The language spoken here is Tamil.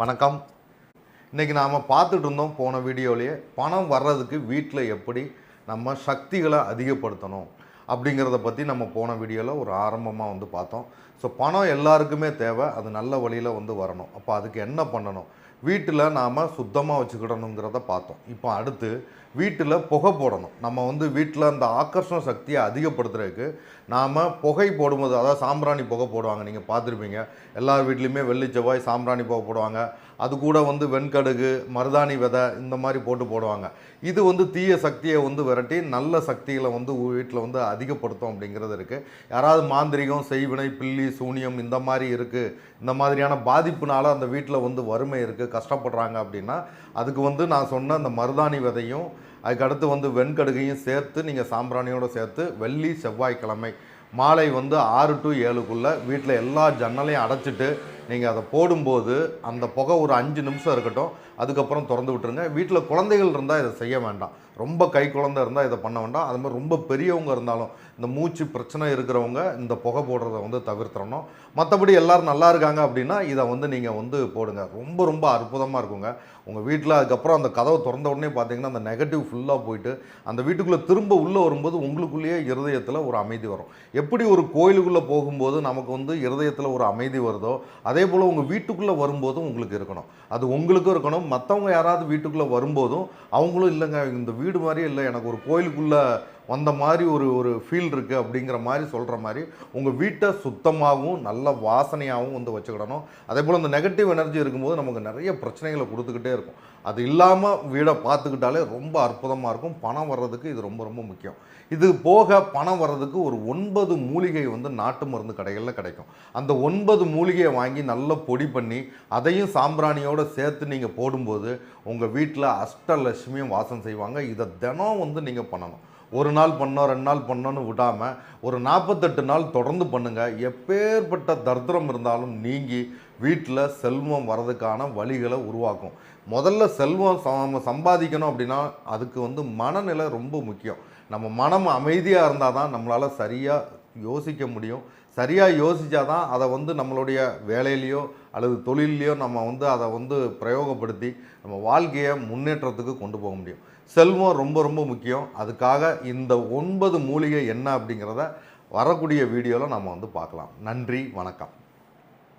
வணக்கம். இன்றைக்கி நாம் பார்த்துட்டு இருந்தோம் போன வீடியோலேயே பணம் வர்றதுக்கு வீட்டில் எப்படி நம்ம சக்திகளை அதிகப்படுத்தணும் அப்படிங்கிறத பற்றி நம்ம போன வீடியோவில் ஒரு ஆரம்பமாக வந்து பார்த்தோம். ஸோ பணம் எல்லாருக்குமே தேவை. அது நல்ல வழியில் வந்து வரணும். அப்போ அதுக்கு என்ன பண்ணணும்? வீட்டில் நாம் சுத்தமாக வச்சுக்கிடணுங்கிறத பார்த்தோம். இப்போ அடுத்து வீட்டில் புகை போடணும். நம்ம வந்து வீட்டில் அந்த ஆக்கர்ஷண சக்தியை அதிகப்படுத்துறதுக்கு நாம் புகை போடும்போது அதாவது சாம்பிராணி புகை போடுவாங்க நீங்கள் பார்த்துருப்பீங்க. எல்லார் வீட்லேயுமே வெள்ளி செவ்வாய் சாம்பிராணி புகை போடுவாங்க. அது கூட வந்து வெண்கடுகு மருதாணி விதை இந்த மாதிரி போட்டு போடுவாங்க. இது வந்து தீய சக்தியை வந்து விரட்டி நல்ல சக்திகளை வந்து வீட்டில் வந்து அதிகப்படுத்தும் அப்படிங்கிறது இருக்குது யாராவது மாந்திரிகம் செய்வினை பில்லி சூனியம் இந்த மாதிரி இருக்குது இந்த மாதிரியான பாதிப்புனால அந்த வீட்டில் வந்து வறுமை இருக்குது கஷ்டப்படுறாங்க அப்படின்னா அதுக்கு வந்து நான் சொன்ன அந்த மருதாணி விதையும் அதுக்கடுத்து வந்து வெண்கடுகையும் சேர்த்து நீங்கள் சாம்பிராணியோடு சேர்த்து வெள்ளி செவ்வாய்க்கிழமை. மாலை வந்து ஆறு டு ஏழுக்குள்ளே வீட்டில் எல்லா ஜன்னலையும் அடைச்சிட்டு நீங்கள் அதை போடும்போது அந்த புகை ஒரு அஞ்சு நிமிஷம் இருக்கட்டும் அதுக்கப்புறம் திறந்து விட்டுருங்க. வீட்டில் குழந்தைகள் இருந்தால் இதை செய்ய வேண்டாம். ரொம்ப கை குழந்தை இருந்தால் இதை பண்ண வேண்டாம். அது மாதிரி ரொம்ப பெரியவங்க இருந்தாலும் இந்த மூச்சு பிரச்சனை இருக்கிறவங்க இந்த புகை போடுறத வந்து தவிர்த்துறணும் மற்றபடி எல்லோரும் நல்லா இருக்காங்க அப்படின்னா இதை வந்து நீங்கள் வந்து போடுங்க. ரொம்ப ரொம்ப அற்புதமாக இருக்குங்க. உங்கள் வீட்டில் அதுக்கப்புறம் அந்த கதவை திறந்த உடனே பார்த்தீங்கன்னா அந்த நெகட்டிவ் ஃபுல்லாக போயிட்டு அந்த வீட்டுக்குள்ளே திரும்ப உள்ளே வரும்போது உங்களுக்குள்ளேயே இருதயத்தில் ஒரு அமைதி வரும். எப்படி ஒரு கோயிலுக்குள்ளே போகும்போது நமக்கு வந்து இருதயத்தில் ஒரு அமைதி வருதோ அதே போல் உங்கள் வீட்டுக்குள்ளே வரும்போதும் உங்களுக்கு இருக்கணும். அது உங்களுக்கும் இருக்கணும். மற்றவங்க யாராவது வீட்டுக்குள்ளே வரும்போதும் அவங்களும் இல்லைங்க. இந்த வீடு மாதிரியே இல்லை. எனக்கு ஒரு கோயிலுக்குள்ளே வந்த மாதிரி ஒரு ஒரு ஃபீல் இருக்குது அப்படிங்கிற மாதிரி சொல்கிற மாதிரி உங்கள் வீட்டை சுத்தமாகவும் நல்ல வாசனையாகவும் வந்து வச்சுக்கிடணும். அதே போல் இந்த நெகட்டிவ் எனர்ஜி இருக்கும்போது நமக்கு நிறைய பிரச்சனைகளை கொடுத்துக்கிட்டே இருக்கும். அது இல்லாமல் வீடை பார்த்துக்கிட்டாலே ரொம்ப அற்புதமாக இருக்கும். பணம் வர்றதுக்கு இது ரொம்ப ரொம்ப முக்கியம். இது போக பணம் வர்றதுக்கு ஒரு ஒன்பது மூலிகை வந்து நாட்டு மருந்து கடைகளில் கிடைக்கும். அந்த ஒன்பது மூலிகையை வாங்கி நல்லா பொடி பண்ணி அதையும் சாம்பிராணியோடு சேர்த்து நீங்கள் போடும்போது உங்கள் வீட்டில் அஷ்டலட்சுமியும் வாசம் செய்வாங்க. இதை தினம் வந்து நீங்கள் பண்ணணும். ஒரு நாள் பண்ணோம் ரெண்டு நாள் பண்ணோன்னு விடாமல் ஒரு நாற்பத்தெட்டு நாள் தொடர்ந்து பண்ணுங்கள் எப்பேற்பட்ட தர்திரம் இருந்தாலும் நீங்கி வீட்டில் செல்வம் வரதுக்கான வழிகளை உருவாக்கும். முதல்ல செல்வம் நம்ம சம்பாதிக்கணும் அப்படின்னா அதுக்கு வந்து மனநிலை ரொம்ப முக்கியம். நம்ம மனம் அமைதியாக இருந்தால் தான் நம்மளால் சரியாக யோசிக்க முடியும். சரியாக யோசித்தா தான் அதை வந்து நம்மளுடைய வேலையிலையோ அல்லது தொழிலையோ நம்ம வந்து அதை வந்து பிரயோகப்படுத்தி நம்ம வாழ்க்கையை முன்னேற்றத்துக்கு கொண்டு போக முடியும். செல்வம் ரொம்ப ரொம்ப முக்கியம். அதுக்காக இந்த ஒன்பது மூலிகை என்ன அப்படிங்கிறத வரக்கூடிய வீடியோவில் நம்ம வந்து பார்க்கலாம். நன்றி வணக்கம்.